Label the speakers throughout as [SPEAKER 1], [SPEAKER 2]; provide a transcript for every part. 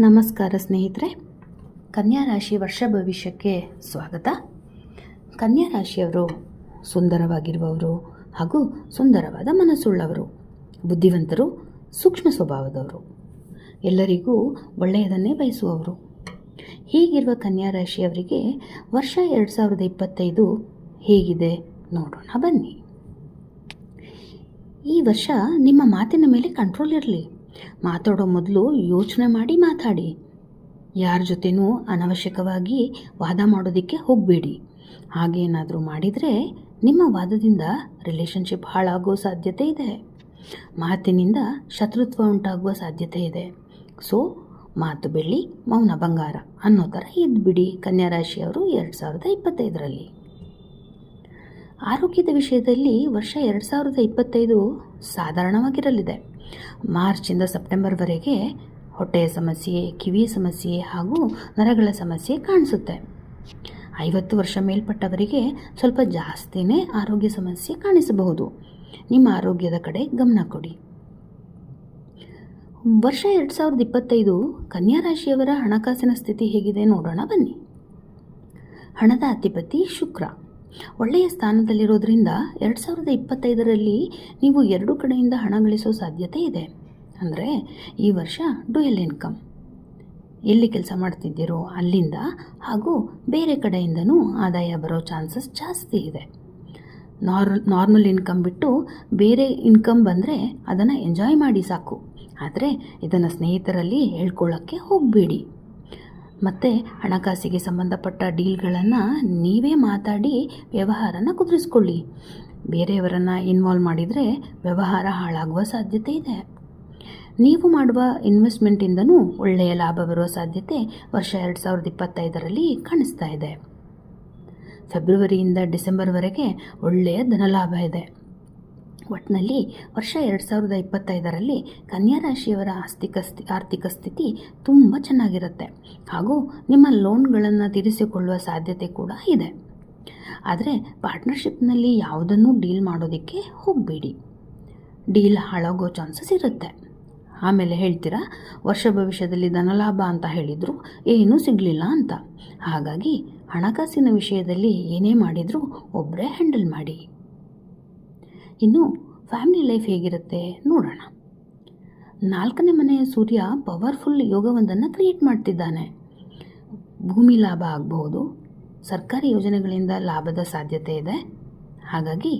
[SPEAKER 1] ನಮಸ್ಕಾರ ಸ್ನೇಹಿತರೆ. ಕನ್ಯಾ ರಾಶಿ ವರ್ಷ ಭವಿಷ್ಯಕ್ಕೆ ಸ್ವಾಗತ. ಕನ್ಯಾ ರಾಶಿಯವರು ಸುಂದರವಾಗಿರುವವರು ಹಾಗೂ ಸುಂದರವಾದ ಮನಸ್ಸುಳ್ಳವರು, ಬುದ್ಧಿವಂತರು, ಸೂಕ್ಷ್ಮ ಸ್ವಭಾವದವರು, ಎಲ್ಲರಿಗೂ ಒಳ್ಳೆಯದನ್ನೇ ಬಯಸುವವರು. ಹೀಗಿರುವ ಕನ್ಯಾ ರಾಶಿಯವರಿಗೆ ವರ್ಷ ಎರಡು ಸಾವಿರದ ಇಪ್ಪತ್ತೈದು ಹೇಗಿದೆ ನೋಡೋಣ ಬನ್ನಿ. ಈ ವರ್ಷ ನಿಮ್ಮ ಮಾತಿನ ಮೇಲೆ ಕಂಟ್ರೋಲ್ ಇರಲಿ. ಮಾತಾಡೋ ಮೊದಲು ಯೋಚನೆ ಮಾಡಿ ಮಾತಾಡಿ. ಯಾರ ಜೊತೆನೂ ಅನವಶ್ಯಕವಾಗಿ ವಾದ ಮಾಡೋದಕ್ಕೆ ಹೋಗಬೇಡಿ. ಹಾಗೇನಾದರೂ ಮಾಡಿದರೆ ನಿಮ್ಮ ವಾದದಿಂದ ರಿಲೇಷನ್ಶಿಪ್ ಹಾಳಾಗೋ ಸಾಧ್ಯತೆ ಇದೆ. ಮಾತಿನಿಂದ ಶತ್ರುತ್ವ ಉಂಟಾಗುವ ಸಾಧ್ಯತೆ ಇದೆ. ಸೊ, ಮಾತು ಬೆಳ್ಳಿ, ಮೌನ ಬಂಗಾರ ಅನ್ನೋ ಥರ ಇದ್ಬಿಡಿ ಕನ್ಯಾ ರಾಶಿಯವರು ಎರಡು ಸಾವಿರದ ಇಪ್ಪತ್ತೈದರಲ್ಲಿ. ಆರೋಗ್ಯದ ವಿಷಯದಲ್ಲಿ ವರ್ಷ ಎರಡು ಸಾವಿರದ ಇಪ್ಪತ್ತೈದು ಸಾಧಾರಣವಾಗಿರಲಿದೆ. ಮಾರ್ಚಿಂದ ಸೆಪ್ಟೆಂಬರ್ವರೆಗೆ ಹೊಟ್ಟೆಯ ಸಮಸ್ಯೆ ಕಿವಿಯ ಸಮಸ್ಯೆ ಹಾಗೂ ನರಗಳ ಸಮಸ್ಯೆ ಕಾಣಿಸುತ್ತೆ. ಐವತ್ತು ವರ್ಷ ಮೇಲ್ಪಟ್ಟವರಿಗೆ ಸ್ವಲ್ಪ ಜಾಸ್ತಿನೇ ಆರೋಗ್ಯ ಸಮಸ್ಯೆ ಕಾಣಿಸಬಹುದು. ನಿಮ್ಮ ಆರೋಗ್ಯದ ಕಡೆ ಗಮನ ಕೊಡಿ. ವರ್ಷ ಎರಡು ಸಾವಿರದ ಇಪ್ಪತ್ತೈದು ಕನ್ಯಾ ರಾಶಿಯವರ ಹಣಕಾಸಿನ ಸ್ಥಿತಿ ಹೇಗಿದೆ ನೋಡೋಣ ಬನ್ನಿ. ಹಣದ ಅಧಿಪತಿ ಶುಕ್ರ. ಒಳ್ಳೆಯ ಸ್ಥಾನದಲ್ಲಿರೋದ್ರಿಂದ ಎರಡು ಸಾವಿರದ ಇಪ್ಪತ್ತೈದರಲ್ಲಿ ನೀವು ಎರಡು ಕಡೆಯಿಂದ ಹಣ ಗಳಿಸೋ ಸಾಧ್ಯತೆ ಇದೆ. ಅಂದರೆ ಈ ವರ್ಷ ಡುಯಲ್ ಇನ್ಕಮ್. ಎಲ್ಲಿ ಕೆಲಸ ಮಾಡ್ತಿದ್ದೀರೋ ಅಲ್ಲಿಂದ ಹಾಗೂ ಬೇರೆ ಕಡೆಯಿಂದನೂ ಆದಾಯ ಬರೋ ಚಾನ್ಸಸ್ ಜಾಸ್ತಿ ಇದೆ. ನಾರ್, ನಾರ್ಮಲ್ ಇನ್ಕಮ್ ಬಿಟ್ಟು ಬೇರೆ ಇನ್ಕಮ್ ಬಂದರೆ ಅದನ್ನು ಎಂಜಾಯ್ ಮಾಡಿ ಸಾಕು. ಆದರೆ ಇದನ್ನು ಸ್ನೇಹಿತರಲ್ಲಿ ಹೇಳ್ಕೊಳ್ಳೋಕ್ಕೆ ಹೋಗಬೇಡಿ. ಮತ್ತು ಹಣಕಾಸಿಗೆ ಸಂಬಂಧಪಟ್ಟ ಡೀಲ್ಗಳನ್ನು ನೀವೇ ಮಾತಾಡಿ ವ್ಯವಹಾರನ ಕುದುರಿಸ್ಕೊಳ್ಳಿ. ಬೇರೆಯವರನ್ನು ಇನ್ವಾಲ್ವ್ ಮಾಡಿದರೆ ವ್ಯವಹಾರ ಹಾಳಾಗುವ ಸಾಧ್ಯತೆ ಇದೆ. ನೀವು ಮಾಡುವ ಇನ್ವೆಸ್ಟ್ಮೆಂಟಿಂದನೂ ಒಳ್ಳೆಯ ಲಾಭ ಬರುವ ಸಾಧ್ಯತೆ ವರ್ಷ ಎರಡು ಸಾವಿರದ ಇಪ್ಪತ್ತೈದರಲ್ಲಿ ಕಾಣಿಸ್ತಾ ಇದೆ. ಫೆಬ್ರವರಿಯಿಂದ ಡಿಸೆಂಬರ್ವರೆಗೆ ಒಳ್ಳೆಯ ಧನಲಾಭ ಇದೆ. ಒಟ್ಟಿನಲ್ಲಿ ವರ್ಷ ಎರಡು ಸಾವಿರದ ಇಪ್ಪತ್ತೈದರಲ್ಲಿ ಕನ್ಯಾ ರಾಶಿಯವರ ಆಸ್ತಿಕ ಸ್ಥಿ, ಆರ್ಥಿಕ ಸ್ಥಿತಿ ತುಂಬ ಚೆನ್ನಾಗಿರುತ್ತೆ. ಹಾಗೂ ನಿಮ್ಮ ಲೋನ್ಗಳನ್ನು ತೀರಿಸಿಕೊಳ್ಳುವ ಸಾಧ್ಯತೆ ಕೂಡ ಇದೆ. ಆದರೆ ಪಾರ್ಟ್ನರ್ಶಿಪ್ನಲ್ಲಿ ಯಾವುದನ್ನು ಡೀಲ್ ಮಾಡೋದಕ್ಕೆ ಹೋಗಬೇಡಿ. ಡೀಲ್ ಹಾಳಾಗೋ ಚಾನ್ಸಸ್ ಇರುತ್ತೆ. ಆಮೇಲೆ ಹೇಳ್ತೀರಾ, ವರ್ಷ ಭವಿಷ್ಯದಲ್ಲಿ ಧನಲಾಭ ಅಂತ ಹೇಳಿದರು ಏನೂ ಸಿಗಲಿಲ್ಲ ಅಂತ. ಹಾಗಾಗಿ ಹಣಕಾಸಿನ ವಿಷಯದಲ್ಲಿ ಏನೇ ಮಾಡಿದರೂ ಒಬ್ಬರೇ ಹ್ಯಾಂಡಲ್ ಮಾಡಿ. ಇನ್ನು ಫ್ಯಾಮಿಲಿ ಲೈಫ್ ಹೇಗಿರುತ್ತೆ ನೋಡೋಣ. ನಾಲ್ಕನೇ ಮನೆಯ ಸೂರ್ಯ ಪವರ್ಫುಲ್ ಯೋಗವೊಂದನ್ನು ಕ್ರಿಯೇಟ್ ಮಾಡ್ತಿದ್ದಾನೆ. ಭೂಮಿ ಲಾಭ ಆಗಬಹುದು, ಸರ್ಕಾರಿ ಯೋಜನೆಗಳಿಂದ ಲಾಭದ ಸಾಧ್ಯತೆ ಇದೆ. ಹಾಗಾಗಿ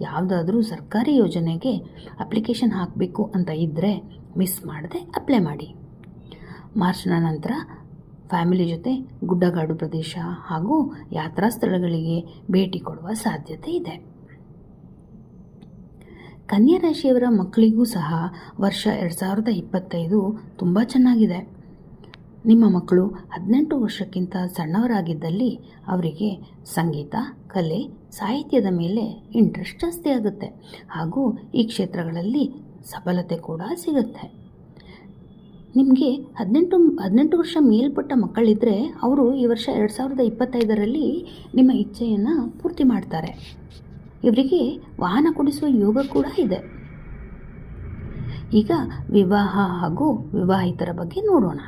[SPEAKER 1] ಯಾವುದಾದ್ರೂ ಸರ್ಕಾರಿ ಯೋಜನೆಗೆ ಅಪ್ಲಿಕೇಶನ್ ಹಾಕಬೇಕು ಅಂತ ಇದ್ದರೆ ಮಿಸ್ ಮಾಡದೆ ಅಪ್ಲೈ ಮಾಡಿ. ಮಾರ್ಚ್ನ ನಂತರ ಫ್ಯಾಮಿಲಿ ಜೊತೆ ಗುಡ್ಡಗಾಡು ಪ್ರದೇಶ ಹಾಗೂ ಯಾತ್ರಾ ಸ್ಥಳಗಳಿಗೆ ಭೇಟಿ ಕೊಡುವ ಸಾಧ್ಯತೆ ಇದೆ. ಕನ್ಯಾ ರಾಶಿಯವರ ಮಕ್ಕಳಿಗೂ ಸಹ ವರ್ಷ ಎರಡು ಸಾವಿರದ ಇಪ್ಪತ್ತೈದು ತುಂಬ ಚೆನ್ನಾಗಿದೆ. ನಿಮ್ಮ ಮಕ್ಕಳು ಹದಿನೆಂಟು ವರ್ಷಕ್ಕಿಂತ ಸಣ್ಣವರಾಗಿದ್ದಲ್ಲಿ ಅವರಿಗೆ ಸಂಗೀತ, ಕಲೆ, ಸಾಹಿತ್ಯದ ಮೇಲೆ ಇಂಟ್ರೆಸ್ಟ್ ಜಾಸ್ತಿ ಆಗುತ್ತೆ. ಹಾಗೂ ಈ ಕ್ಷೇತ್ರಗಳಲ್ಲಿ ಸಫಲತೆ ಕೂಡ ಸಿಗುತ್ತೆ. ನಿಮಗೆ ಹದಿನೆಂಟು ಹದಿನೆಂಟು ವರ್ಷ ಮೇಲ್ಪಟ್ಟ ಮಕ್ಕಳಿದ್ದರೆ ಅವರು ಈ ವರ್ಷ ಎರಡು ಸಾವಿರದ ಇಪ್ಪತ್ತೈದರಲ್ಲಿ ನಿಮ್ಮ ಇಚ್ಛೆಯನ್ನು ಪೂರ್ತಿ ಮಾಡ್ತಾರೆ. ಇವರಿಗೆ ವಾಹನ ಕೊಡಿಸುವ ಯೋಗ ಕೂಡ ಇದೆ. ಈಗ ವಿವಾಹ ಹಾಗೂ ವಿವಾಹಿತರ ಬಗ್ಗೆ ನೋಡೋಣ.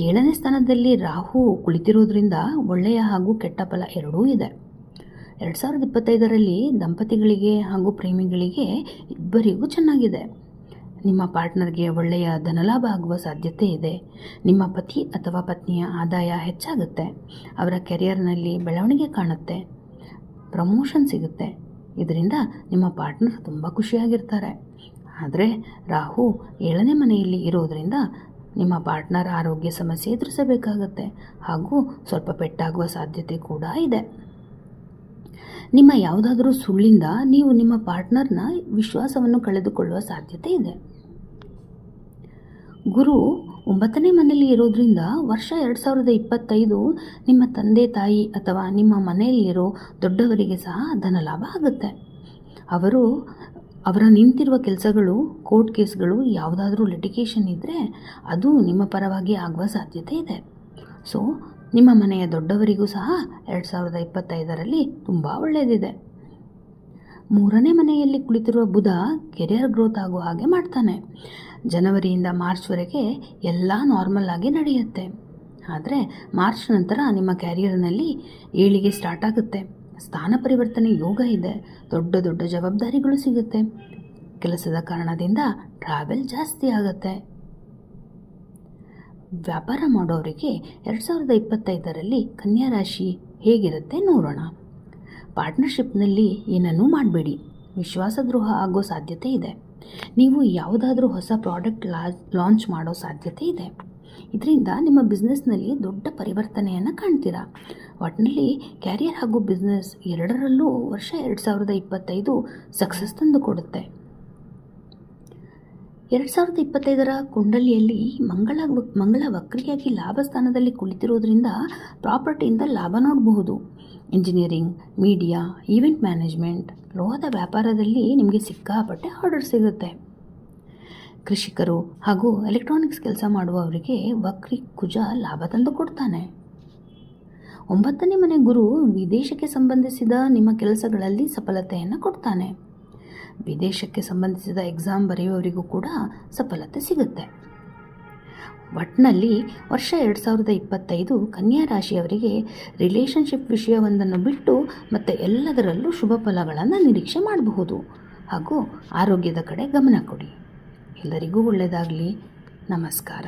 [SPEAKER 1] ಏಳನೇ ಸ್ಥಾನದಲ್ಲಿ ರಾಹು ಕುಳಿತಿರೋದ್ರಿಂದ ಒಳ್ಳೆಯ ಹಾಗೂ ಕೆಟ್ಟ ಫಲ ಎರಡೂ ಇದೆ. ಎರಡು ಸಾವಿರದ ಇಪ್ಪತ್ತೈದರಲ್ಲಿ ದಂಪತಿಗಳಿಗೆ ಹಾಗೂ ಪ್ರೇಮಿಗಳಿಗೆ ಇಬ್ಬರಿಗೂ ಚೆನ್ನಾಗಿದೆ. ನಿಮ್ಮ ಪಾರ್ಟ್ನರ್ಗೆ ಒಳ್ಳೆಯ ಧನಲಾಭ ಆಗುವ ಸಾಧ್ಯತೆ ಇದೆ. ನಿಮ್ಮ ಪತಿ ಅಥವಾ ಪತ್ನಿಯ ಆದಾಯ ಹೆಚ್ಚಾಗುತ್ತೆ. ಅವರ ಕೆರಿಯರ್ನಲ್ಲಿ ಬೆಳವಣಿಗೆ ಕಾಣುತ್ತೆ. ಪ್ರಮೋಷನ್ ಸಿಗುತ್ತೆ. ಇದರಿಂದ ನಿಮ್ಮ ಪಾರ್ಟ್ನರ್ ತುಂಬ ಖುಷಿಯಾಗಿರ್ತಾರೆ. ಆದರೆ ರಾಹು ಏಳನೇ ಮನೆಯಲ್ಲಿ ಇರೋದರಿಂದ ನಿಮ್ಮ ಪಾರ್ಟ್ನರ್ ಆರೋಗ್ಯ ಸಮಸ್ಯೆ ಎದುರಿಸಬೇಕಾಗತ್ತೆ. ಹಾಗೂ ಸ್ವಲ್ಪ ಪೆಟ್ಟಾಗುವ ಸಾಧ್ಯತೆ ಕೂಡ ಇದೆ. ನಿಮ್ಮ ಯಾವುದಾದರೂ ಸುಳ್ಳಿಂದ ನೀವು ನಿಮ್ಮ ಪಾರ್ಟ್ನರ್ನ ವಿಶ್ವಾಸವನ್ನು ಕಳೆದುಕೊಳ್ಳುವ ಸಾಧ್ಯತೆ ಇದೆ. ಗುರು ಒಂಬತ್ತನೇ ಮನೆಯಲ್ಲಿ ಇರೋದ್ರಿಂದ ವರ್ಷ ಎರಡು ಸಾವಿರದ ಇಪ್ಪತ್ತೈದು ನಿಮ್ಮ ತಂದೆ, ತಾಯಿ ಅಥವಾ ನಿಮ್ಮ ಮನೆಯಲ್ಲಿರೋ ದೊಡ್ಡವರಿಗೆ ಸಹ ಧನಲಾಭ ಆಗುತ್ತೆ. ಅವರು, ಅವರ ನಿಂತಿರುವ ಕೆಲಸಗಳು, ಕೋರ್ಟ್ ಕೇಸ್ಗಳು ಯಾವುದಾದ್ರೂ ಲಿಟಿಗೇಷನ್ ಇದ್ದರೆ ಅದು ನಿಮ್ಮ ಪರವಾಗಿ ಆಗುವ ಸಾಧ್ಯತೆ ಇದೆ. ಸೊ, ನಿಮ್ಮ ಮನೆಯ ದೊಡ್ಡವರಿಗೂ ಸಹ ಎರಡು ಸಾವಿರದ ಇಪ್ಪತ್ತೈದರಲ್ಲಿ ತುಂಬ ಒಳ್ಳೆಯದಿದೆ ಮೂರನೇ ಮನೆಯಲ್ಲಿ ಕುಳಿತಿರುವ ಬುಧ ಕೆರಿಯರ್ ಗ್ರೋತ್ ಆಗೋ ಹಾಗೆ ಮಾಡ್ತಾನೆ. ಜನವರಿಯಿಂದ ಮಾರ್ಚ್ವರೆಗೆ ಎಲ್ಲ ನಾರ್ಮಲ್ ಆಗಿ ನಡೆಯುತ್ತೆ. ಆದರೆ ಮಾರ್ಚ್ ನಂತರ ನಿಮ್ಮ ಕ್ಯಾರಿಯರ್ನಲ್ಲಿ ಏಳಿಗೆ ಸ್ಟಾರ್ಟ್ ಆಗುತ್ತೆ. ಸ್ಥಾನ ಪರಿವರ್ತನೆ ಯೋಗ ಇದೆ. ದೊಡ್ಡ ದೊಡ್ಡ ಜವಾಬ್ದಾರಿಗಳು ಸಿಗುತ್ತೆ. ಕೆಲಸದ ಕಾರಣದಿಂದ ಟ್ರಾವೆಲ್ ಜಾಸ್ತಿ ಆಗುತ್ತೆ. ವ್ಯಾಪಾರ ಮಾಡೋರಿಗೆ ಎರಡು ಸಾವಿರದ ಇಪ್ಪತ್ತೈದರಲ್ಲಿ ಕನ್ಯಾ ರಾಶಿ ಹೇಗಿರುತ್ತೆ ನೋಡೋಣ. ಪಾರ್ಟ್ನರ್ಶಿಪ್ನಲ್ಲಿ ಏನನ್ನೂ ಮಾಡಬೇಡಿ. ವಿಶ್ವಾಸದ್ರೋಹ ಆಗೋ ಸಾಧ್ಯತೆ ಇದೆ. ನೀವು ಯಾವುದಾದ್ರೂ ಹೊಸ ಪ್ರಾಡಕ್ಟ್ ಲಾಂಚ್ ಮಾಡೋ ಸಾಧ್ಯತೆ ಇದೆ. ಇದರಿಂದ ನಿಮ್ಮ ಬಿಸ್ನೆಸ್ನಲ್ಲಿ ದೊಡ್ಡ ಪರಿವರ್ತನೆಯನ್ನು ಕಾಣ್ತೀರಾ? ಒಟ್ಟಿನಲ್ಲಿ ಕ್ಯಾರಿಯರ್ ಹಾಗೂ ಬಿಸ್ನೆಸ್ ಎರಡರಲ್ಲೂ ವರ್ಷ ಎರಡು ಸಾವಿರದ ಇಪ್ಪತ್ತೈದು ಸಕ್ಸಸ್ ತಂದು ಕೊಡುತ್ತೆ ಎರಡು ಸಾವಿರದ ಇಪ್ಪತ್ತೈದರ ಕುಂಡಲಿಯಲ್ಲಿ ಮಂಗಳ ಮಂಗಳ ವಕ್ರಿಯಾಗಿ ಲಾಭ ಸ್ಥಾನದಲ್ಲಿ ಕುಳಿತಿರೋದ್ರಿಂದ ಪ್ರಾಪರ್ಟಿಯಿಂದ ಲಾಭ ನೋಡಬಹುದು. ಇಂಜಿನಿಯರಿಂಗ್ ಮೀಡಿಯಾ, ಈವೆಂಟ್ ಮ್ಯಾನೇಜ್ಮೆಂಟ್, ಲೋಹದ ವ್ಯಾಪಾರದಲ್ಲಿ ನಿಮಗೆ ಸಿಕ್ಕಾಪಟ್ಟೆ ಆರ್ಡರ್ ಸಿಗುತ್ತೆ. ಕೃಷಿಕರು ಹಾಗೂ ಎಲೆಕ್ಟ್ರಾನಿಕ್ಸ್ ಕೆಲಸ ಮಾಡುವವರಿಗೆ ವಕ್ರಿ ಕುಜ ಲಾಭ ತಂದು ಕೊಡ್ತಾನೆ. ಒಂಬತ್ತನೇ ಮನೆ ಗುರು ವಿದೇಶಕ್ಕೆ ಸಂಬಂಧಿಸಿದ ನಿಮ್ಮ ಕೆಲಸಗಳಲ್ಲಿ ಸಫಲತೆಯನ್ನು ಕೊಡ್ತಾನೆ. ವಿದೇಶಕ್ಕೆ ಸಂಬಂಧಿಸಿದ ಎಕ್ಸಾಮ್ ಬರೆಯುವವರಿಗೂ ಕೂಡ ಸಫಲತೆ ಸಿಗುತ್ತೆ. ಒಟ್ಟಿನಲ್ಲಿ ವರ್ಷ ಎರಡು ಸಾವಿರದ ಇಪ್ಪತ್ತೈದು ಕನ್ಯಾ ರಾಶಿಯವರಿಗೆ ರಿಲೇಷನ್ಶಿಪ್ ವಿಷಯವೊಂದನ್ನು ಬಿಟ್ಟು ಮತ್ತು ಎಲ್ಲದರಲ್ಲೂ ಶುಭ ಫಲಗಳನ್ನು ನಿರೀಕ್ಷೆ ಮಾಡಬಹುದು. ಹಾಗೂ ಆರೋಗ್ಯದ ಕಡೆ ಗಮನ ಕೊಡಿ. ಎಲ್ಲರಿಗೂ ಒಳ್ಳೆಯದಾಗಲಿ ನಮಸ್ಕಾರ.